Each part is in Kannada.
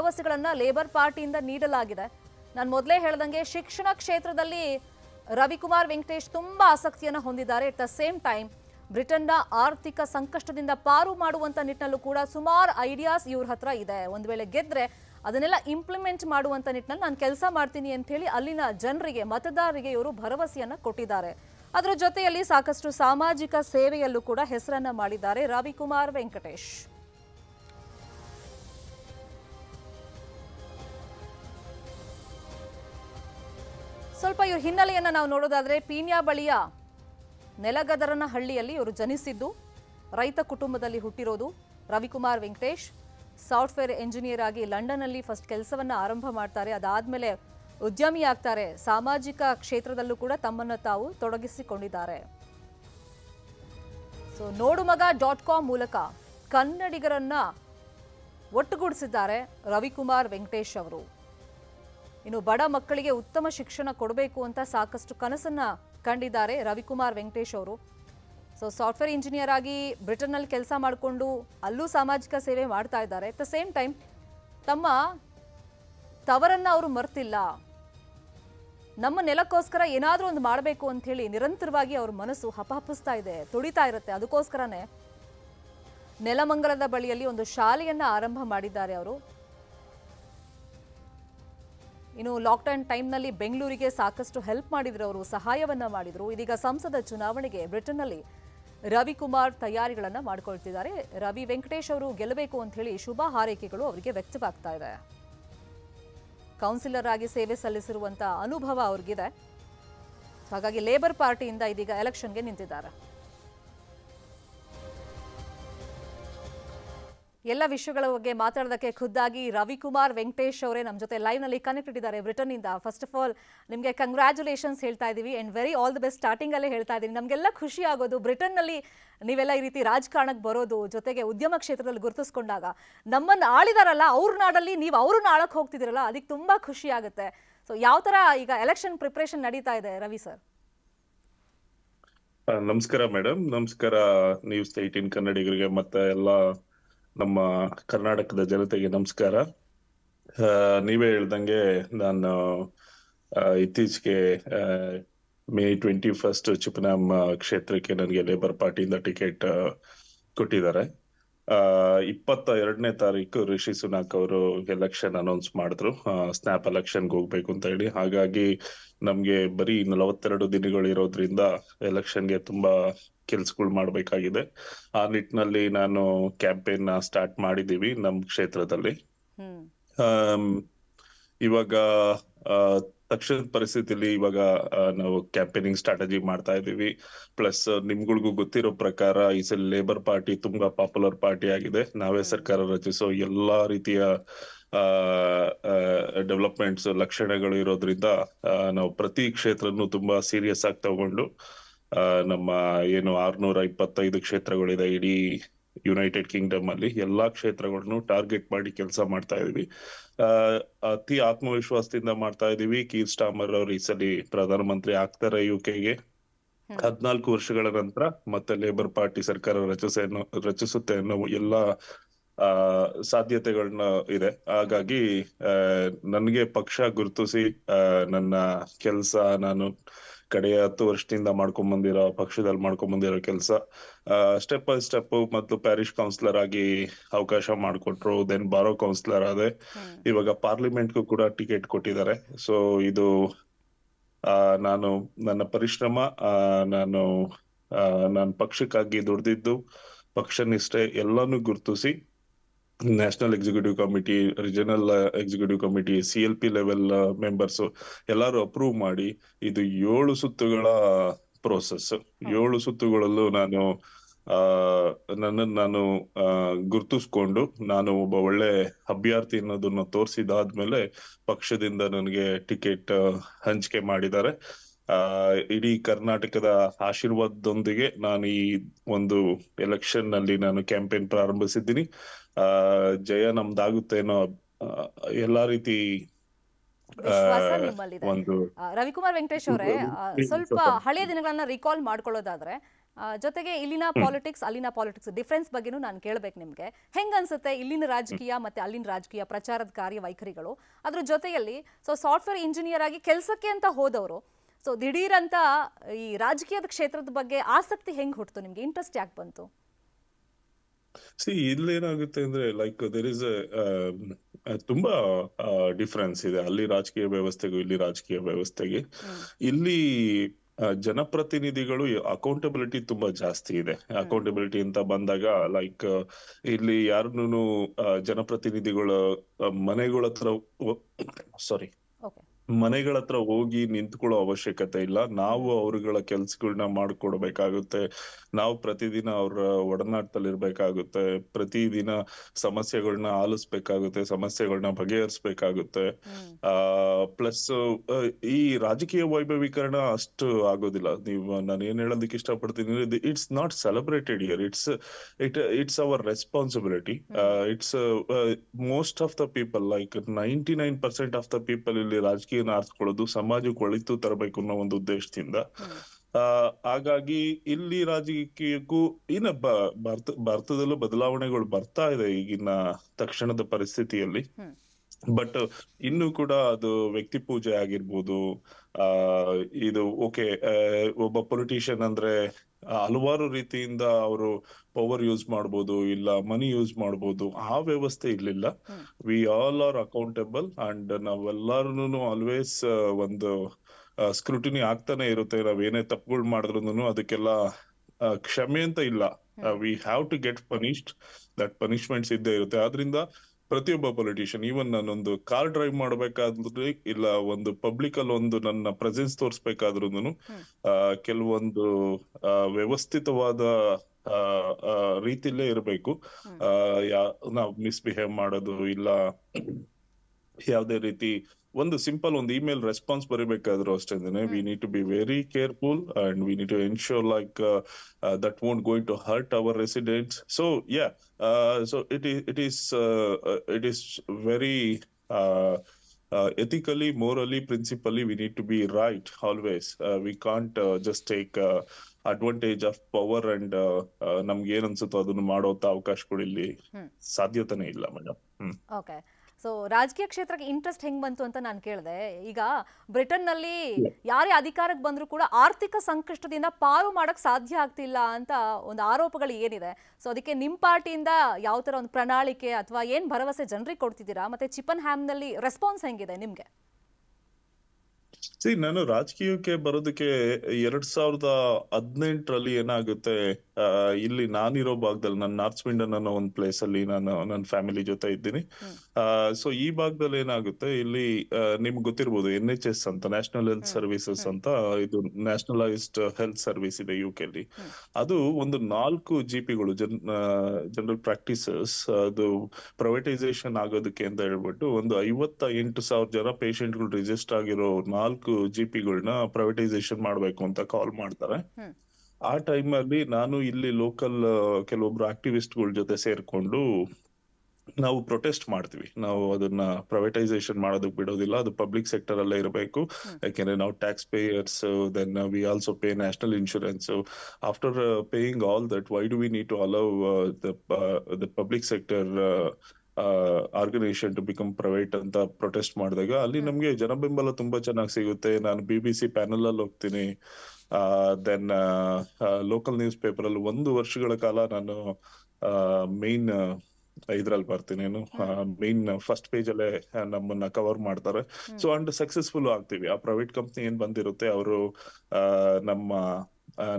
ಭರವಸೆಗಳನ್ನ ಲೇಬರ್ ಪಾರ್ಟಿಯಿಂದ ನೀಡಲಾಗಿದೆ. ನಾನು ಮೊದಲೇ ಹೇಳ್ದಂಗೆ ಶಿಕ್ಷಣ ಕ್ಷೇತ್ರದಲ್ಲಿ ರವಿಕುಮಾರ್ ವೆಂಕಟೇಶ್ ತುಂಬಾ ಆಸಕ್ತಿಯನ್ನು ಹೊಂದಿದ್ದಾರೆ. ಎಟ್ ದ ಸೇಮ್ ಟೈಮ್ ಬ್ರಿಟನ್ನ ಆರ್ಥಿಕ ಸಂಕಷ್ಟದಿಂದ ಪಾರು ಮಾಡುವಂತ ನಿಟ್ಟಿನಲ್ಲೂ ಕೂಡ ಸುಮಾರು ಐಡಿಯಾಸ್ ಇವ್ರ ಹತ್ರ ಇದೆ. ಒಂದು ವೇಳೆ ಗೆದ್ರೆ ಅದನ್ನೆಲ್ಲ ಇಂಪ್ಲಿಮೆಂಟ್ ಮಾಡುವಂತ ನಿಟ್ಟಿನಲ್ಲಿ ನಾನು ಕೆಲಸ ಮಾಡ್ತೀನಿ ಅಂತ ಹೇಳಿ ಅಲ್ಲಿನ ಜನರಿಗೆ, ಮತದಾರರಿಗೆ ಇವರು ಭರವಸೆಯನ್ನ ಕೊಟ್ಟಿದ್ದಾರೆ. ಅದರ ಜೊತೆಯಲ್ಲಿ ಸಾಕಷ್ಟು ಸಾಮಾಜಿಕ ಸೇವೆಯಲ್ಲೂ ಕೂಡ ಹೆಸರನ್ನ ಮಾಡಿದ್ದಾರೆ ರವಿಕುಮಾರ್ ವೆಂಕಟೇಶ್. ಸ್ವಲ್ಪ ಇವ್ರ ಹಿನ್ನೆಲೆಯನ್ನು ನಾವು ನೋಡೋದಾದರೆ ಪೀಣ್ಯ ಬಳಿಯ ನೆಲಗದರನ ಹಳ್ಳಿಯಲ್ಲಿ ಇವರು ಜನಿಸಿದ್ದು. ರೈತ ಕುಟುಂಬದಲ್ಲಿ ಹುಟ್ಟಿರೋದು ರವಿಕುಮಾರ್ ವೆಂಕಟೇಶ್. ಸಾಫ್ಟ್ವೇರ್ ಎಂಜಿನಿಯರ್ ಆಗಿ ಲಂಡನ್ನಲ್ಲಿ ಫಸ್ಟ್ ಕೆಲಸವನ್ನ ಆರಂಭ ಮಾಡ್ತಾರೆ. ಅದಾದ್ಮೇಲೆ ಉದ್ಯಮಿ ಆಗ್ತಾರೆ. ಸಾಮಾಜಿಕ ಕ್ಷೇತ್ರದಲ್ಲೂ ಕೂಡ ತಮ್ಮನ್ನು ತಾವು ತೊಡಗಿಸಿಕೊಂಡಿದ್ದಾರೆ. ಸೊ ನೋಡುಮಗ ಡಾಟ್ ಕಾಮ್ ಮೂಲಕ ಕನ್ನಡಿಗರನ್ನ ಒಟ್ಟುಗೂಡಿಸಿದ್ದಾರೆ ರವಿಕುಮಾರ್ ವೆಂಕಟೇಶ್ ಅವರು. ಇನ್ನು ಬಡ ಮಕ್ಕಳಿಗೆ ಉತ್ತಮ ಶಿಕ್ಷಣ ಕೊಡಬೇಕು ಅಂತ ಸಾಕಷ್ಟು ಕನಸನ್ನ ಕಂಡಿದ್ದಾರೆ ರವಿಕುಮಾರ್ ವೆಂಕಟೇಶ್ ಅವರು. ಸೊ ಸಾಫ್ಟ್ವೇರ್ ಇಂಜಿನಿಯರ್ ಆಗಿ ಬ್ರಿಟನ್ನಲ್ಲಿ ಕೆಲಸ ಮಾಡಿಕೊಂಡು ಅಲ್ಲೂ ಸಾಮಾಜಿಕ ಸೇವೆ ಮಾಡ್ತಾ ಇದ್ದಾರೆ. ಅಟ್ ದ ಸೇಮ್ ಟೈಮ್ ತಮ್ಮ ತವರನ್ನ ಅವರು ಮರ್ತಿಲ್ಲ. ನಮ್ಮ ನೆಲಕ್ಕೋಸ್ಕರ ಏನಾದರೂ ಒಂದು ಮಾಡಬೇಕು ಅಂತ ಹೇಳಿ ನಿರಂತರವಾಗಿ ಅವ್ರ ಮನಸ್ಸು ಹಪಹಪಿಸ್ತಾ ಇದೆ ತುಡಿತಾ ಇರುತ್ತೆ. ಅದಕ್ಕೋಸ್ಕರನೇ ನೆಲಮಂಗಲದ ಬಳಿಯಲ್ಲಿ ಒಂದು ಶಾಲೆಯನ್ನು ಆರಂಭ ಮಾಡಿದ್ದಾರೆ ಅವರು. ಇನ್ನು ಲಾಕ್ಡೌನ್ ಟೈಮ್ನಲ್ಲಿ ಬೆಂಗಳೂರಿಗೆ ಸಾಕಷ್ಟು ಹೆಲ್ಪ್ ಮಾಡಿದ್ರು ಅವರು, ಸಹಾಯವನ್ನು ಮಾಡಿದರು. ಇದೀಗ ಸಂಸದ ಚುನಾವಣೆಗೆ ಬ್ರಿಟನ್ನಲ್ಲಿ ರವಿಕುಮಾರ್ ತಯಾರಿಗಳನ್ನು ಮಾಡ್ಕೊಳ್ತಿದ್ದಾರೆ. ರವಿ ವೆಂಕಟೇಶ್ ಅವರು ಗೆಲ್ಲಬೇಕು ಅಂತ ಹೇಳಿ ಶುಭ ಹಾರೈಕೆಗಳು ಅವರಿಗೆ ವ್ಯಕ್ತವಾಗ್ತಾ ಇದೆ. ಕೌನ್ಸಿಲರ್ ಆಗಿ ಸೇವೆ ಸಲ್ಲಿಸಿರುವಂಥ ಅನುಭವ ಅವ್ರಿಗಿದೆ. ಹಾಗಾಗಿ ಲೇಬರ್ ಪಾರ್ಟಿಯಿಂದ ಇದೀಗ ಎಲೆಕ್ಷನ್ಗೆ ನಿಂತಿದ್ದಾರೆ. ಎಲ್ಲ ವಿಷಯಗಳ ಬಗ್ಗೆ ಮಾತಾಡೋದಕ್ಕೆ ಖುದ್ದಾಗಿ ರವಿಕುಮಾರ್ ವೆಂಕಟೇಶ್ ಅವರೇ ನಮ್ಮ ಜೊತೆ ಲೈವ್ನಲ್ಲಿ ಕನೆಕ್ಟ್ ಇದ್ದಾರೆ ಬ್ರಿಟನ್ ಇಂದ ಫಸ್ಟ್ ಆಫ್ ಆಲ್ ನಿಮಗೆ ಕಂಗ್ರ್ಯಾಚುಲೇಷನ್ಸ್ ಹೇಳ್ತಾ ಇದೀವಿ and very all the best starting ಅಲ್ಲೇ ಹೇಳ್ತಾ ಇದ್ದೀನಿ ನಮಗೆಲ್ಲ ಖುಷಿ ಆಗೋದು ಬ್ರಿಟನ್ನಲ್ಲಿ ನೀವೆಲ್ಲ ಈ ರೀತಿ ರಾಜಕಾರಣಕ್ಕೆ ಬರೋದು ಜೊತೆಗೆ ಉದ್ಯಮ ಕ್ಷೇತ್ರದಲ್ಲಿ ಗುರುತಿಸ್ಕೊಂಡಾಗ. ನಮ್ಮನ್ನು ಆಳಿದಾರಲ್ಲ, ಅವ್ರ ನಾಡಲ್ಲಿ ನೀವು ಅವ್ರನ್ನ ಆಳಕ್ಕೆ ಹೋಗ್ತಿದ್ದೀರಲ್ಲ, ಅದಕ್ಕೆ ತುಂಬಾ ಖುಷಿ ಆಗುತ್ತೆ. ಸೊ ಯಾವ ತರ ಈಗ ಎಲೆಕ್ಷನ್ ಪ್ರಿಪ್ರೇಷನ್ ನಡೀತಾ ಇದೆ ರವಿ ಸರ್ ನಮಸ್ಕಾರ ಮೇಡಮ್ ನಮಸ್ಕಾರ ನ್ಯೂಸ್ ಏಟೀನ್ ಕನ್ನಡಿಗರಿಗೆ, ಮತ್ತೆ ಎಲ್ಲ ನಮ್ಮ ಕರ್ನಾಟಕದ ಜನತೆಗೆ ನಮಸ್ಕಾರ. ನೀವೇ ಹೇಳ್ದಂಗೆ ನಾನು ಇತ್ತೀಚೆಗೆ ಮೇ ಟ್ವೆಂಟಿ ಫಸ್ಟ್ ಚಿಪನಾಮ್ ಕ್ಷೇತ್ರಕ್ಕೆ ನನಗೆ ಲೇಬರ್ ಪಾರ್ಟಿಯಿಂದ ಟಿಕೆಟ್ ಕೊಟ್ಟಿದ್ದಾರೆ. ಇಪ್ಪತ್ತ ಎರಡನೇ ತಾರೀಕು ರಿಷಿ ಸುನಾಕ್ ಅವರು ಎಲೆಕ್ಷನ್ ಅನೌನ್ಸ್ ಮಾಡಿದ್ರು. ಸ್ನ್ಯಾಪ್ ಎಲೆಕ್ಷನ್ಗೆ ಹೋಗ್ಬೇಕು ಅಂತ ಹೇಳಿ. ಹಾಗಾಗಿ ನಮ್ಗೆ ಬರೀ ನಲವತ್ತೆರಡು ದಿನಗಳು ಇರೋದ್ರಿಂದ ಎಲೆಕ್ಷನ್ಗೆ ತುಂಬಾ ಕೆಲ್ಸಗಳು ಮಾಡಬೇಕಾಗಿದೆ. ಆ ನಿಟ್ಟಿನಲ್ಲಿ ನಾನು ಕ್ಯಾಂಪೇನ್ ಸ್ಟಾರ್ಟ್ ಮಾಡಿದೀವಿ ನಮ್ ಕ್ಷೇತ್ರದಲ್ಲಿ. ಇವಾಗ ತಕ್ಷಣದ ಪರಿಸ್ಥಿತಿಲಿ ಇವಾಗ ನಾವು ಕ್ಯಾಂಪೇನಿಂಗ್ ಸ್ಟ್ರಾಟಜಿ ಮಾಡ್ತಾ ಇದೀವಿ ಪ್ಲಸ್ ನಿಮ್ಗಳಿಗೂ ಗೊತ್ತಿರೋ ಪ್ರಕಾರ ಈ ಸಲ ಲೇಬರ್ ಪಾರ್ಟಿ ತುಂಬಾ ಪಾಪ್ಯುಲರ್ ಪಾರ್ಟಿ ಆಗಿದೆ. ನಾವೇ ಸರ್ಕಾರ ರಚಿಸೋ ಎಲ್ಲಾ ರೀತಿಯ ಡೆವಲಪ್ಮೆಂಟ್ಸ್ ಲಕ್ಷಣಗಳು ಇರೋದ್ರಿಂದ ನಾವು ಪ್ರತಿ ಕ್ಷೇತ್ರನು ತುಂಬಾ ಸೀರಿಯಸ್ ಆಗಿ ತಗೊಂಡು ನಮ್ಮ ಏನು ಆರ್ನೂರ ಇಪ್ಪತ್ತೈದು ಕ್ಷೇತ್ರಗಳಿದೆ ಇಡೀ ಯುನೈಟೆಡ್ ಕಿಂಗ್ಡಮ್ ಅಲ್ಲಿ. ಎಲ್ಲಾ ಕ್ಷೇತ್ರಗಳನ್ನು ಟಾರ್ಗೆಟ್ ಮಾಡಿ ಕೆಲಸ ಮಾಡ್ತಾ ಇದೀವಿ. ಅತಿ ಆತ್ಮವಿಶ್ವಾಸದಿಂದ ಮಾಡ್ತಾ ಇದೀವಿ. ಕೀರ್ ಸ್ಟಾಮರ್ ಅವರು ಈ ಸಲಿ ಪ್ರಧಾನಮಂತ್ರಿ ಆಗ್ತಾರೆ ಯುಕೆಗೆ ಕೆಗೆ ಹದ್ನಾಲ್ಕು ವರ್ಷಗಳ ನಂತರ ಮತ್ತೆ ಲೇಬರ್ ಪಾರ್ಟಿ ಸರ್ಕಾರ ರಚಿಸನ್ನು ರಚಿಸುತ್ತೆ ಅನ್ನೋ ಎಲ್ಲಾ ಆ ಸಾಧ್ಯತೆಗಳನ್ನ ಇದೆ. ಹಾಗಾಗಿ ಆ ನನ್ಗೆ ಪಕ್ಷ ಗುರುತಿಸಿ ಆ ನನ್ನ ಕೆಲ್ಸ ನಾನು ಕಡೆಯ ಹತ್ತು ವರ್ಷದಿಂದ ಮಾಡ್ಕೊಂಡ್ ಬಂದಿರೋ ಪಕ್ಷದಲ್ಲಿ ಮಾಡ್ಕೊಂಡ್ ಬಂದಿರೋ ಕೆಲಸ ಸ್ಟೆಪ್ ಬೈ ಸ್ಟೆಪ್ ಮತ್ತು ಪ್ಯಾರಿಶ್ ಕೌನ್ಸಿಲರ್ ಆಗಿ ಅವಕಾಶ ಮಾಡಿಕೊಟ್ರು ದೆನ್ ಬಾರೋ ಕೌನ್ಸಿಲರ್ ಆದೆ. ಇವಾಗ ಪಾರ್ಲಿಮೆಂಟ್ಗೂ ಕೂಡ ಟಿಕೆಟ್ ಕೊಟ್ಟಿದ್ದಾರೆ. ಸೊ ಇದು ನಾನು ನನ್ನ ಪರಿಶ್ರಮ ಆ ನಾನು ಆ ನಾನು ಪಕ್ಷಕ್ಕಾಗಿ ದುಡ್ದಿದ್ದು ಪಕ್ಷ ನಿಷ್ಠೆ ಎಲ್ಲಾನು ಗುರುತಿಸಿ national executive committee regional executive committee C L P level members ಎಲ್ಲಾರು ಅಪ್ರೂವ್ ಮಾಡಿ ಇದು ಏಳು ಸುತ್ತುಗಳ ಪ್ರೋಸೆಸ್ ಏಳು ಸುತ್ತುಗಳಲ್ಲೂ ನಾನು ನನ್ನ ನಾನು ಗುರ್ತಿಸ್ಕೊಂಡು ನಾನು ಒಬ್ಬ ಒಳ್ಳೆ ಅಭ್ಯರ್ಥಿ ಅನ್ನೋದನ್ನ ತೋರಿಸಿದಾದ್ಮೇಲೆ ಪಕ್ಷದಿಂದ ನನಗೆ ಟಿಕೆಟ್ ಹಂಚಿಕೆ ಮಾಡಿದ್ದಾರೆ. ಆ ಇಡೀ ಕರ್ನಾಟಕದ ಆಶೀರ್ವಾದದೊಂದಿಗೆ ನಾನು ಈ ಒಂದು ಎಲೆಕ್ಷನ್ನಲ್ಲಿ ನಾನು ಕ್ಯಾಂಪೇನ್ ಪ್ರಾರಂಭಿಸಿದ್ದೀನಿ. ಆ ಜಯ ನಮ್ದಾಗುತ್ತೆ ಅನ್ನೋ ಎಲ್ಲಾ ರೀತಿ ರವಿಕುಮಾರ್ ವೆಂಕಟೇಶ್ ಅವರೇ ಸ್ವಲ್ಪ. ಹಳೆಯ ದಿನಗಳನ್ನ ರಿಕಾಲ್ ಮಾಡ್ಕೊಳ್ಳೋದಾದ್ರೆ ಜೊತೆಗೆ ಇಲ್ಲಿನ ಪಾಲಿಟಿಕ್ಸ್ ಅಲ್ಲಿನ ಪಾಲಿಟಿಕ್ಸ್ ಡಿಫ್ರೆನ್ಸ್ ಬಗ್ಗೆನೂ ನಾನು ಕೇಳಬೇಕು ನಿಮಗೆ. ಹೆಂಗ್ ಅನ್ಸುತ್ತೆ ಇಲ್ಲಿನ ರಾಜಕೀಯ ಮತ್ತೆ ಅಲ್ಲಿನ ರಾಜಕೀಯ ಪ್ರಚಾರದ ಕಾರ್ಯ ವೈಖರಿಗಳು ಅದ್ರ ಜೊತೆಯಲ್ಲಿ ಸೊ ಸಾಫ್ಟ್ವೇರ್ ಇಂಜಿನಿಯರ್ ಆಗಿ ಕೆಲಸಕ್ಕೆ ಅಂತ ಹೋದವರು ಸೊ ದಿಢೀರಂತ ಈ ರಾಜಕೀಯದ ಕ್ಷೇತ್ರದ ಬಗ್ಗೆ ಆಸಕ್ತಿ ಹೆಂಗ್ ಹುಟ್ಟಿತು ನಿಮ್ಗೆ ಇಂಟ್ರೆಸ್ಟ್ ಯಾಕೆ ಬಂತು? ಸಿ ಇಲ್ಲೇನಾಗುತ್ತೆ ಅಂದ್ರೆ ಲೈಕ್ ದೇರ್ ಇಸ್ ತುಂಬಾ ಡಿಫ್ರೆನ್ಸ್ ಇದೆ. ಅಲ್ಲಿ ರಾಜಕೀಯ ವ್ಯವಸ್ಥೆಗೂ ಇಲ್ಲಿ ರಾಜಕೀಯ ವ್ಯವಸ್ಥೆಗೆ. ಇಲ್ಲಿ ಜನಪ್ರತಿನಿಧಿಗಳು ಅಕೌಂಟಬಿಲಿಟಿ ತುಂಬಾ ಜಾಸ್ತಿ ಇದೆ. ಅಕೌಂಟಬಿಲಿಟಿ ಅಂತ ಬಂದಾಗ ಲೈಕ್ ಇಲ್ಲಿ ಯಾರನ್ನು ಜನಪ್ರತಿನಿಧಿಗಳ ಮನೆಗಳ ಹತ್ರ ಸಾರಿ ಮನೆಗಳ ಹತ್ರ ಹೋಗಿ ನಿಂತ್ಕೊಳ್ಳೋ ಅವಶ್ಯಕತೆ ಇಲ್ಲ. ನಾವು ಅವ್ರಗಳ ಕೆಲ್ಸಗಳನ್ನ ಮಾಡ್ಕೊಡ್ಬೇಕಾಗುತ್ತೆ. ನಾವು ಪ್ರತಿದಿನ ಅವ್ರ ಒಡನಾಟದಲ್ಲಿ ಇರ್ಬೇಕಾಗುತ್ತೆ ಪ್ರತಿದಿನ ಸಮಸ್ಯೆಗಳನ್ನ ಆಲಿಸ್ಬೇಕಾಗುತ್ತೆ ಸಮಸ್ಯೆಗಳನ್ನ ಬಗೆಹರಿಸ್ಬೇಕಾಗುತ್ತೆ. ಆ ಪ್ಲಸ್ ಈ ರಾಜಕೀಯ ವೈಭವೀಕರಣ ಅಷ್ಟು ಆಗೋದಿಲ್ಲ. ನೀವು ನಾನು ಏನ್ ಹೇಳೋದಕ್ಕೆ ಇಷ್ಟಪಡ್ತೀನಿ it's not celebrated year it's it it's our responsibility it's most of the people like ninety nine percent of the people ಇಲ್ಲಿ ರಾಜಕೀಯನ ಆರಿಸ್ಕೊಳ್ಳೋದು ಸಮಾಜಕ್ಕೆ ಒಳಿತು ತರಬೇಕು ಅನ್ನೋ ಒಂದು ಉದ್ದೇಶದಿಂದ. ಆ ಹಾಗಾಗಿ ಇಲ್ಲಿ ರಾಜಕೀಯಕ್ಕೂ ಇನ್ನ ಬ ಭಾರತ ಭಾರತದಲ್ಲೂ ಬದಲಾವಣೆಗಳು ಬರ್ತಾ ಇದೆ ಈಗಿನ ತಕ್ಷಣದ ಪರಿಸ್ಥಿತಿಯಲ್ಲಿ. ಬಟ್ ಇನ್ನು ಕೂಡ ಅದು ವ್ಯಕ್ತಿ ಪೂಜೆ ಆಗಿರ್ಬೋದು ಆ ಇದು ಓಕೆ ಒಬ್ಬ ಪೊಲಿಟಿಷಿಯನ್ ಅಂದ್ರೆ ಹಲವಾರು ರೀತಿಯಿಂದ ಅವರು ಪವರ್ ಯೂಸ್ ಮಾಡ್ಬೋದು ಇಲ್ಲ ಮನಿ ಯೂಸ್ ಮಾಡ್ಬೋದು ಆ ವ್ಯವಸ್ಥೆ ಇರ್ಲಿಲ್ಲ. We all are accountable and ನಾವೆಲ್ಲರೂ ಆಲ್ವೇಸ್ ಒಂದು ಸ್ಕ್ರೂಟಿನಿ ಆಗ್ತಾನೆ ಇರುತ್ತೆ. ನಾವೇನೇ ಏನೇ ತಪ್ಪುಗಳು ಮಾಡಿದ್ರು ಅದಕ್ಕೆಲ್ಲ ಕ್ಷಮೆ ಅಂತ ಇಲ್ಲ. We have to get punished that punishments ಇದ್ದೇ ಇರುತ್ತೆ. ಆದ್ರಿಂದ ಪ್ರತಿಯೊಬ್ಬ ಪೊಲಿಟಿಷಿಯನ್ ಈವನ್ ನಾನೊಂದು ಕಾರ್ ಡ್ರೈವ್ ಮಾಡಬೇಕಾದ್ರೆ ಇಲ್ಲ ಒಂದು ಪಬ್ಲಿಕ್ ಅಲ್ಲಿ ಒಂದು ನನ್ನ ಪ್ರೆಸೆನ್ಸ್ ತೋರಿಸ್ಬೇಕಾದ್ರೂ ಆ ಕೆಲವೊಂದು ವ್ಯವಸ್ಥಿತವಾದ ರೀತಿಲೇ ಇರಬೇಕು. ನಾವು ಮಿಸ್ಬಿಹೇವ್ ಮಾಡೋದು ಇಲ್ಲ ಯಾವುದೇ ರೀತಿ ಒಂದು ಸಿಂಪಲ್ ಒಂದು ಇಮೇಲ್ ರೆಸ್ಪಾನ್ಸ್ ಬರೀಬೇಕಾದ್ರೂ ಅಷ್ಟೇ we need to be very careful and we need to ensure like that won't going to hurt our residents so yeah so it it is it is very ethically morally principally we need to be right always we can't just take advantage of power and ನಮ್ಗೆ ಏನ್ ಅನ್ಸುತ್ತೋ ಅದನ್ನು ಮಾಡೋ ಅವಕಾಶಗಳು ಇಲ್ಲಿ. ಸಾಧ್ಯತೆನೇ ಇಲ್ಲ ಮೇಡಮ್ ಹ್ಮ್. ಓಕೆ ಸೊ ರಾಜಕೀಯ ಕ್ಷೇತ್ರಕ್ಕೆ ಇಂಟ್ರೆಸ್ಟ್ ಹೆಂಗ್ ಬಂತು ಅಂತ ನಾನು ಕೇಳಿದೆ. ಈಗ ಬ್ರಿಟನ್ನಲ್ಲಿ ಯಾರೇ ಅಧಿಕಾರಕ್ಕೆ ಬಂದರೂ ಕೂಡ ಆರ್ಥಿಕ ಸಂಕಷ್ಟದಿಂದ ಪಾರು ಮಾಡಕ್ ಸಾಧ್ಯ ಆಗ್ತಿಲ್ಲ ಅಂತ ಒಂದು ಆರೋಪಗಳು ಏನಿದೆ. ಸೊ ಅದಕ್ಕೆ ನಿಮ್ಮ ಪಾರ್ಟಿಯಿಂದ ಯಾವ ಥರ ಒಂದು ಪ್ರಣಾಳಿಕೆ ಅಥವಾ ಏನು ಭರವಸೆ ಜನರಿಗೆ ಕೊಡ್ತಿದ್ದೀರಾ? ಮತ್ತೆ ಚಿಪನ್ ಹ್ಯಾಮ್ನಲ್ಲಿ ರೆಸ್ಪಾನ್ಸ್ ಹೆಂಗಿದೆ ನಿಮಗೆ? ಸಿ ನಾನು ರಾಜಕೀಯಕ್ಕೆ ಬರೋದಕ್ಕೆ ಎರಡ್ ಸಾವಿರದ ಹದಿನೆಂಟರಲ್ಲಿ ಏನಾಗುತ್ತೆ ಇಲ್ಲಿ ನಾನಿರೋ ಭಾಗದಲ್ಲಿ ನನ್ನ ನಾರ್ತ್ ಸ್ವಿಂಡನ್ ಅನ್ನೋ ಒಂದು ಪ್ಲೇಸ್ ಅಲ್ಲಿ ನಾನು ನನ್ನ ಫ್ಯಾಮಿಲಿ ಜೊತೆ ಇದ್ದೀನಿ. ಸೊ ಈ ಭಾಗದಲ್ಲಿ ಏನಾಗುತ್ತೆ ಇಲ್ಲಿ ನಿಮ್ಗೆ ಗೊತ್ತಿರ್ಬೋದು ಎನ್ ಎಚ್ ಎಸ್ ಅಂತ ನ್ಯಾಷನಲ್ ಹೆಲ್ತ್. ಸರ್ವಿಸಸ್ ಅಂತ ಇದು ನ್ಯಾಷನಲೈಸ್ಡ್ ಹೆಲ್ತ್ ಸರ್ವಿಸ್ ಇದೆ ಯು ಕೆ ಹ್ಮ್. ಅದು ಒಂದು ನಾಲ್ಕು ಜಿಪಿಗಳು ಜನ್ ಜನರಲ್ ಪ್ರಾಕ್ಟೀಸಸ್ ಅದು ಪ್ರೈವೇಟೈಸೇಷನ್ ಆಗೋದಕ್ಕೆ ಅಂತ ಹೇಳ್ಬಿಟ್ಟು ಒಂದು ಐವತ್ತ ಎಂಟು ಸಾವಿರ ಜನ ಪೇಷಂಟ್ಗಳು ರಿಜಿಸ್ಟರ್ ಆಗಿರೋ ನಾಲ್ಕು ಜಿಪಿಗಳನ್ನ ಪ್ರೈವೇಟೈಸೇಷನ್ ಮಾಡ್ಬೇಕು ಅಂತ ಕಾಲ್ ಮಾಡ್ತಾರೆ. ಆ ಟೈಮ್ ಅಲ್ಲಿ ನಾನು ಇಲ್ಲಿ ಲೋಕಲ್ ಕೆಲವೊಬ್ರು ಆಕ್ಟಿವಿಸ್ಟ್ಗಳ ಜೊತೆ ಸೇರ್ಕೊಂಡು ನಾವು ಪ್ರೊಟೆಸ್ಟ್ ಮಾಡ್ತೀವಿ. ನಾವು ಅದನ್ನ ಪ್ರೈವೇಟೈಸೇಷನ್ ಮಾಡೋದಕ್ಕೆ ಬಿಡೋದಿಲ್ಲ. ಅದು ಪಬ್ಲಿಕ್ ಸೆಕ್ಟರ್ ಅಲ್ಲೇ ಇರಬೇಕು. ಯಾಕೆಂದ್ರೆ ನಾವು tax payers then we also pay national insurance after paying all that why do we need to allow the public sector organisation to become private ಅಂತ ಪ್ರೊಟೆಸ್ಟ್ ಮಾಡಿದಾಗ ಅಲ್ಲಿ. ನಮ್ಗೆ ಜನಬೆಂಬಲ ತುಂಬಾ ಚೆನ್ನಾಗಿ ಸಿಗುತ್ತೆ. ನಾನು ಬಿ ಬಿ ಸಿ ಪ್ಯಾನಲ್ ಅಲ್ಲಿ ಹೋಗ್ತೀನಿ. ದೆನ್ ಲೋಕಲ್ ನ್ಯೂಸ್ ಪೇಪರ್ ಅಲ್ಲಿ ಒಂದು ವರ್ಷಗಳ ಕಾಲ ನಾನು ಮೇನ್ ಇದ್ರಲ್ಲಿ ಬರ್ತೀನಿ. ಏನು ಮೇನ್ ಫಸ್ಟ್ ಪೇಜ್ ಅಲ್ಲೇ ನಮ್ಮನ್ನ ಕವರ್ ಮಾಡ್ತಾರೆ. ಸೊ ಅಂಡ್ ಸಕ್ಸಸ್ಫುಲ್ ಆಗ್ತೀವಿ. ಆ ಪ್ರೈವೇಟ್ ಕಂಪ್ನಿ ಏನ್ ಬಂದಿರುತ್ತೆ ಅವರು ನಮ್ಮ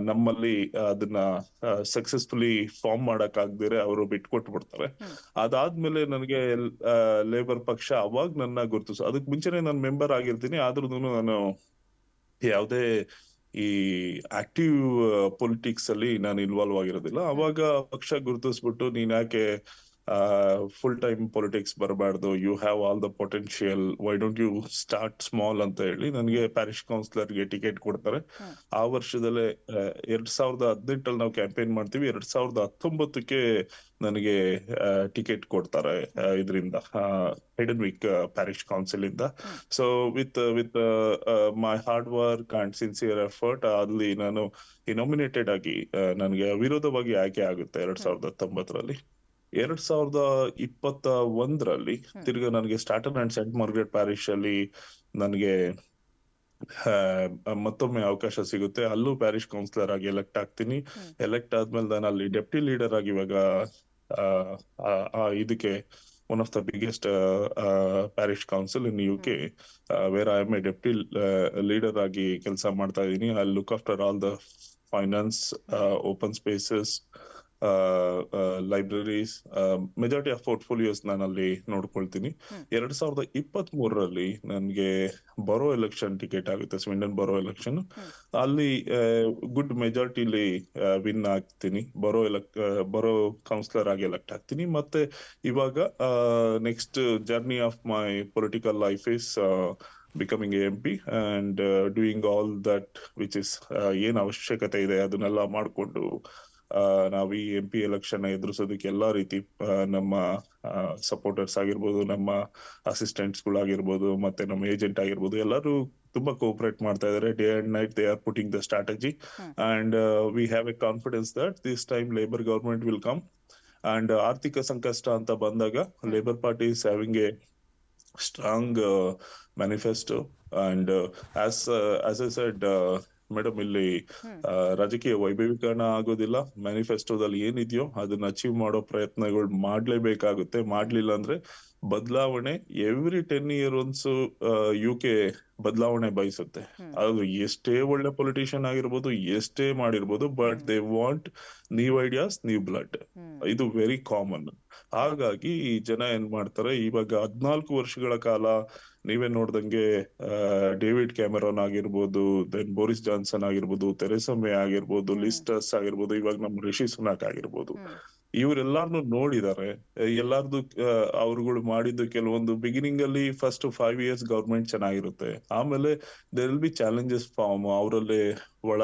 ನಮ್ಮಲ್ಲಿ ಅದನ್ನ ಸಕ್ಸಸ್ಫುಲಿ ಫಾರ್ಮ್ ಮಾಡಕ್ ಆಗ್ದಿರ ಅವರು ಬಿಟ್ಕೊಟ್ ಬಿಡ್ತಾರೆ ಅದಾದ್ಮೇಲೆ ನನಗೆ ಲೇಬರ್ ಪಕ್ಷ ಅವಾಗ ನನ್ನ ಗುರುತಿಸ ಅದಕ್ ಮುಂಚೆನೆ ನಾನು ಮೆಂಬರ್ ಆಗಿರ್ತೀನಿ. ಆದ್ರೂ ನಾನು ಯಾವುದೇ ಈ ಆಕ್ಟಿವ್ ಪೊಲಿಟಿಕ್ಸ್ ಅಲ್ಲಿ ನಾನು ಇನ್ವಾಲ್ವ್ ಆಗಿರೋದಿಲ್ಲ. ಅವಾಗ ಪಕ್ಷ ಗುರುತಿಸ್ಬಿಟ್ಟು ನೀನ್ ಯಾಕೆ ಫುಲ್ ಟೈಮ್ ಪೊಲಿಟಿಕ್ಸ್ ಬರಬಾರ್ದು. You have all the potential why don't you start small ಅಂತ ಹೇಳಿ ನನಗೆ ಪ್ಯಾರಿಶ್ ಕೌನ್ಸಿಲರ್ಗೆ ಟಿಕೆಟ್ ಕೊಡ್ತಾರೆ. ಆ ವರ್ಷದಲ್ಲೇ ಎರಡ್ ಸಾವಿರದ ಹದಿನೆಂಟಲ್ಲಿ ನಾವು ಕ್ಯಾಂಪೇನ್ ಮಾಡ್ತೀವಿ. ಎರಡ್ ಸಾವಿರದ ಹತ್ತೊಂಬತ್ತಕ್ಕೆ ನನಗೆ ಟಿಕೆಟ್ ಕೊಡ್ತಾರೆ ಇದರಿಂದ ಹಿಡನ್ ವೀಕ್ ಪ್ಯಾರಿಶ್ ಕೌನ್ಸಿಲ್ ಇಂದ. So with with my hard work and sincere effort ಅಲ್ಲಿ ನಾನು ನಾಮಿನೇಟೆಡ್ ಆಗಿ ನನಗೆ ಅವಿರೋಧವಾಗಿ ಆಯ್ಕೆ ಆಗುತ್ತೆ ಎರಡ್ ಸಾವಿರದ ಹತ್ತೊಂಬತ್ತರಲ್ಲಿ. ಎರಡ್ ಸಾವಿರದ ಇಪ್ಪತ್ತ ಒಂದರಲ್ಲಿ ತಿರ್ಗ ನನಗೆ Stratton and Saint Margaret parish ಅಲ್ಲಿ ನನಗೆ ಮತ್ತೊಮ್ಮೆ ಅವಕಾಶ ಸಿಗುತ್ತೆ. ಅಲ್ಲೂ ಪ್ಯಾರಿಶ್ ಕೌನ್ಸಿಲರ್ ಆಗಿ ಎಲೆಕ್ಟ್ ಆಗ್ತೀನಿ. ಎಲೆಕ್ಟ್ ಆದ್ಮೇಲೆ ನಾನು ಅಲ್ಲಿ ಡೆಪ್ಟಿ ಲೀಡರ್ ಆಗಿ ಇವಾಗ ಇದಕ್ಕೆ one of the biggest parish council in U K where I am a deputy leader ಆಗಿ ಕೆಲಸ ಮಾಡ್ತಾ ಇದ್ದೀನಿ I look after all the finance open spaces libraries majority of portfolios ನಾನು ಅಲ್ಲಿ ನೋಡ್ಕೊಳ್ತೀನಿ. ಎರಡ್ ಸಾವಿರದ ಇಪ್ಪತ್ತ್ ಮೂರರಲ್ಲಿ ನನ್ಗೆ ಬರೋ ಎಲೆಕ್ಷನ್ ಟಿಕೆಟ್ ಆಗುತ್ತೆ ಸ್ವಿಂಡನ್ ಬರೋ ಎಲೆಕ್ಷನ್ ಅಲ್ಲಿ ಗುಡ್ ಮೆಜಾರಿಟಿಲಿ ವಿನ್ ಆಗ್ತೀನಿ. ಬರೋ ಎಲೆಕ್ಟ್ ಬರೋ ಕೌನ್ಸಿಲರ್ ಆಗಿ ಎಲೆಕ್ಟ್ ಆಗ್ತೀನಿ. ಮತ್ತೆ ಇವಾಗ next journey of my political life is becoming M P and doing all that which is ಏನ್ ಅವಶ್ಯಕತೆ ಇದೆ ಅದನ್ನೆಲ್ಲ ಮಾಡಿಕೊಂಡು ನಾವು ಈ ಎಂ ಪಿ ಎಲೆಕ್ಷನ್ ಎದುರಿಸೋದಕ್ಕೆ ಎಲ್ಲಾ ರೀತಿ ನಮ್ಮ ಸಪೋರ್ಟರ್ಸ್ ಆಗಿರ್ಬೋದು ನಮ್ಮ ಅಸಿಸ್ಟೆಂಟ್ಸ್ ಗಳಾಗಿರ್ಬೋದು ಮತ್ತೆ ನಮ್ಮ ಏಜೆಂಟ್ ಆಗಿರ್ಬೋದು ಎಲ್ಲರೂ ತುಂಬಾ ಕೋಪರೇಟ್ ಮಾಡ್ತಾ ಇದಾರೆ. Day and night they are putting the strategy and we have a confidence that this time Labour government will come and ಆರ್ಥಿಕ ಸಂಕಷ್ಟ ಅಂತ ಬಂದಾಗ Labour party is having a strong manifesto and as as uh said madam ಇಲ್ಲಿ ರಾಜಕೀಯ ವೈಭವೀಕರಣ ಆಗೋದಿಲ್ಲ. ಮ್ಯಾನಿಫೆಸ್ಟೋದಲ್ಲಿ ಏನಿದೆಯೋ ಅದನ್ನ ಅಚೀವ್ ಮಾಡೋ ಪ್ರಯತ್ನಗಳು ಮಾಡ್ಲೇಬೇಕಾಗುತ್ತೆ. ಮಾಡ್ಲಿಲ್ಲ ಅಂದ್ರೆ ಬದಲಾವಣೆ every ten year once U K ಬದಲಾವಣೆ ಬಯಸುತ್ತೆ. ಅದು ಎಷ್ಟೇ ಒಳ್ಳೆ ಪೊಲಿಟಿಷಿಯನ್ ಆಗಿರ್ಬೋದು ಎಷ್ಟೇ ಮಾಡಿರ್ಬೋದು but they want new ideas new blood ಇದು ವೆರಿ ಕಾಮನ್ ಹಾಗಾಗಿ ಈ ಜನ ಏನ್ ಮಾಡ್ತಾರೆ ಇವಾಗ ಹದ್ನಾಲ್ಕು ವರ್ಷಗಳ ಕಾಲ ನೀವೇ ನೋಡ್ದಂಗೆ ಡೇವಿಡ್ ಕ್ಯಾಮರಾನ್ ಆಗಿರ್ಬೋದು ದೆನ್ ಬೋರಿಸ್ ಜಾನ್ಸನ್ ಆಗಿರ್ಬೋದು ತೆರೆಸಮ್ಮೆ ಮೇ ಆಗಿರ್ಬೋದು ಲಿಸ್ಟಸ್ ಲಿಸ್ಟರ್ಸ್ ಆಗಿರ್ಬೋದು ಇವಾಗ ನಮ್ ರಿಷಿ ಸುನಾಕ್ ಆಗಿರ್ಬೋದು. ಇವರೆಲ್ಲಾರ್ನು ನೋಡಿದ್ದಾರೆ ಎಲ್ಲಾರ್ದು ಅವ್ರುಗಳು ಮಾಡಿದ್ದು ಕೆಲವೊಂದು ಬಿಗಿನಿಂಗ್ ಅಲ್ಲಿ ಫಸ್ಟ್ ಫೈವ್ ಇಯರ್ಸ್ ಗವರ್ಮೆಂಟ್ ಚೆನ್ನಾಗಿರುತ್ತೆ. ಆಮೇಲೆ there will be challenges from ಅವರಲ್ಲಿ ಒಳ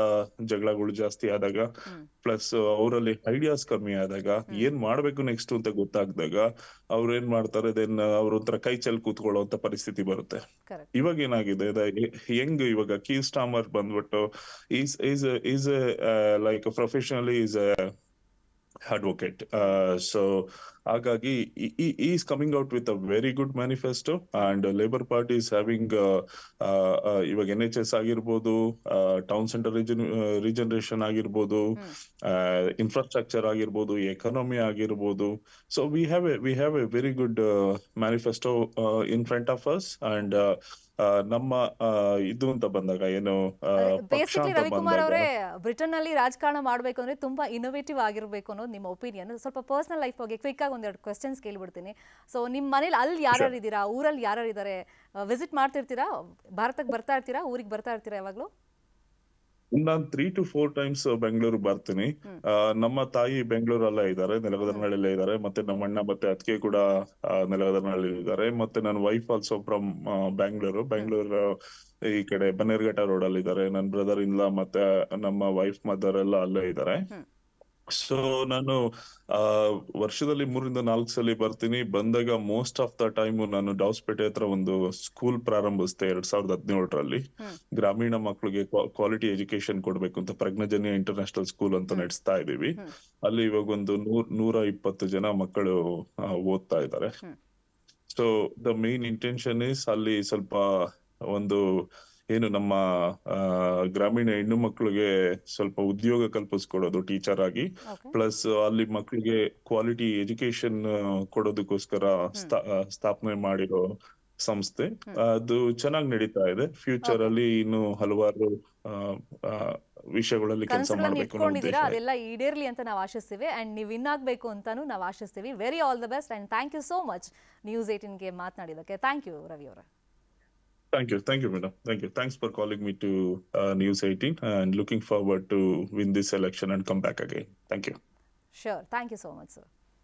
ಜಗಳಗಳು ಜಾಸ್ತಿ ಆದಾಗ ಪ್ಲಸ್ ಅವರಲ್ಲಿ ಐಡಿಯಾಸ್ ಕಮ್ಮಿ ಆದಾಗ. ಏನ್ ಮಾಡ್ಬೇಕು ನೆಕ್ಸ್ಟ್ ಅಂತ ಗೊತ್ತಾಗ್ದಾಗ ಅವ್ರು ಏನ್ ಮಾಡ್ತಾರೆ ದೆನ್ ಅವ್ರ ಒಂಥರ ಕೈ ಚೆಲ್ ಕೂತ್ಕೊಳ್ಳೋ ಅಂತ ಪರಿಸ್ಥಿತಿ ಬರುತ್ತೆ. ಇವಾಗ ಏನಾಗಿದೆ ಹೆಂಗ್ ಇವಾಗ ಕೀ ಸ್ಟಾಮರ್ ಬಂದ್ಬಿಟ್ಟು is is is like professionally is advocate so ಹಾಗಾಗಿ is coming out with a very good manifesto and Labour party is having ಇವಾಗ ಎನ್ ಎಚ್ ಎಸ್ ಆಗಿರ್ಬೋದು ಟೌನ್ ಸೆಂಟರ್ ರಿಜನರೇಷನ್ ಆಗಿರ್ಬೋದು. ಇನ್ಫ್ರಾಸ್ಟ್ರಕ್ಚರ್ ಆಗಿರ್ಬೋದು ಎಕಾನಮಿ ಆಗಿರ್ಬೋದು so we have a we have a very good manifesto in front of us and ನಮ್ಮ ಆ, ಇದು ಅಂತ ಬಂದಾಗ ಏನು ಬೇಸಿಕ್ಲಿ ರವಿಕುಮಾರ್ ಅವರೇ ಬ್ರಿಟನ್ ಅಲ್ಲಿ ರಾಜಕಾರಣ ಮಾಡಬೇಕು ಅಂದ್ರೆ ತುಂಬಾ ಇನೋವೇಟಿವ್ ಆಗಿರ್ಬೇಕು ಅನ್ನೋದು ನಿಮ್ಮ ಒಪಿನಿಯನ್ ಸ್ವಲ್ಪ ಪರ್ಸನಲ್ ಲೈಫ್ ಬಗ್ಗೆ ಕ್ವಿಕ್ ಆಗಿ ಒಂದೆರಡು ಕ್ವೆಶನ್ಸ್ ಕೇಳಿಬಿಡ್ತೀನಿ. ಸೊ ನಿಮ್ಮ ಮನೇಲಿ ಅಲ್ಲಿ ಯಾರ್ಯಾರು ಇದ್ದೀರಾ? ಊರಲ್ಲಿ ಯಾರ್ಯಾರು ಇದ್ದಾರೆ ವಿಸಿಟ್ ಮಾಡ್ತಿರ್ತೀರಾ? ಭಾರತಕ್ಕೆ ಬರ್ತಾ ಇರ್ತೀರಾ? ಊರಿಗೆ ಬರ್ತಾ ಇರ್ತೀರಾ ಯಾವಾಗ್ಲೂ? ನಾನ್ three to four times Bengaluru ಬರ್ತೀನಿ. ಆ, ನಮ್ಮ ತಾಯಿ ಬೆಂಗಳೂರಲ್ಲೇ ಇದ್ದಾರೆ ನೆಲಗದರ್ನಳ್ಳಿಲೇ ಇದ್ದಾರೆ. ಮತ್ತೆ ನಮ್ಮ ಅಣ್ಣ ಮತ್ತೆ ಅತ್ತಿಗೆ ಕೂಡ ನೆಲಗದರ್ನಳ್ಳಿ ಇದ್ದಾರೆ. ಮತ್ತೆ ನನ್ನ wife also from Bangalore Bengaluru ಈ ಕಡೆ ಬನ್ನೇರ್ಘಟ್ಟ ರೋಡ್ ಅಲ್ಲಿ ಇದ್ದಾರೆ. ನನ್ನ ಬ್ರದರ್ ಇಲ್ಲ ಮತ್ತೆ ನಮ್ಮ ವೈಫ್ ಮದರ್ ಎಲ್ಲ ಅಲ್ಲೇ ಇದ್ದಾರೆ. ಸೊ ನಾನು ಆ ವರ್ಷದಲ್ಲಿ ಮೂರಿಂದ ನಾಲ್ಕು ಸಲ ಬರ್ತೀನಿ ಬಂದಾಗ ಮೋಸ್ಟ್ ಆಫ್ ದ ಟೈಮ್ ನಾನು ಡಾಸ್ಪೇಟೆ ಹತ್ರ ಒಂದು ಸ್ಕೂಲ್ ಪ್ರಾರಂಭಿಸಿದೆ ಎರಡ್ ಸಾವಿರದ ಹದಿನೇಳರಲ್ಲಿ. ಗ್ರಾಮೀಣ ಮಕ್ಕಳಿಗೆ ಕ್ವಾಲಿಟಿ ಎಜುಕೇಶನ್ ಕೊಡ್ಬೇಕು ಅಂತ ಪ್ರಜ್ಞಾಜನ್ಯ ಇಂಟರ್ನ್ಯಾಷನಲ್ ಸ್ಕೂಲ್ ಅಂತ. ನಡೆಸ್ತಾ ಇದೀವಿ ಅಲ್ಲಿ ಇವಾಗ ಒಂದು ನೂರ್ ನೂರ ಇಪ್ಪತ್ತು ಜನ ಮಕ್ಕಳು ಓದ್ತಾ ಇದ್ದಾರೆ. So the main intention is ಅಲ್ಲಿ ಸ್ವಲ್ಪ ಒಂದು ಏನು ನಮ್ಮ ಗ್ರಾಮೀಣ ಹೆಣ್ಣು ಮಕ್ಕಳಿಗೆ ಸ್ವಲ್ಪ ಉದ್ಯೋಗ ಕಲ್ಪಿಸ್ಕೊಡೋದು ಟೀಚರ್ ಆಗಿ. ಪ್ಲಸ್ ಅಲ್ಲಿ ಮಕ್ಕಳಿಗೆ ಕ್ವಾಲಿಟಿ ಎಜುಕೇಶನ್ ಕೊಡೋದಕ್ಕೋಸ್ಕರ ಸ್ಥಾಪನೆ ಮಾಡಿರೋ ಸಂಸ್ಥೆ. ಅದು ಚೆನ್ನಾಗಿ ನಡೀತಾ ಇದೆ. ಫ್ಯೂಚರ್ ಅಲ್ಲಿ ಇನ್ನು ಹಲವಾರು ವಿಷಯಗಳಲ್ಲಿ ಕೆಲಸ ಮಾಡಬೇಕು. ಅದೆಲ್ಲ ಈಡೇರ್ಲಿ ಅಂತ ನಾವು ಆಶಿಸ್ತೀವಿ. ಅಂಡ್ ನೀವು ವಿನ್ ಆಗಬೇಕು ಅಂತಾನು ನಾವು ಆಶಿಸ್ತೀವಿ. Very all the best and thank you so much news ಏಟಿನ್ಗೆ ಮಾತನಾಡಿದಕ್ಕೆ ಥ್ಯಾಂಕ್ ಯು ರವಿ ಅವರೇ. Thank you, thank you, madam. Thank you. Thanks for calling me to uh, News 18 and looking forward to win this election and come back again. Thank you. Sure. Thank you so much, sir.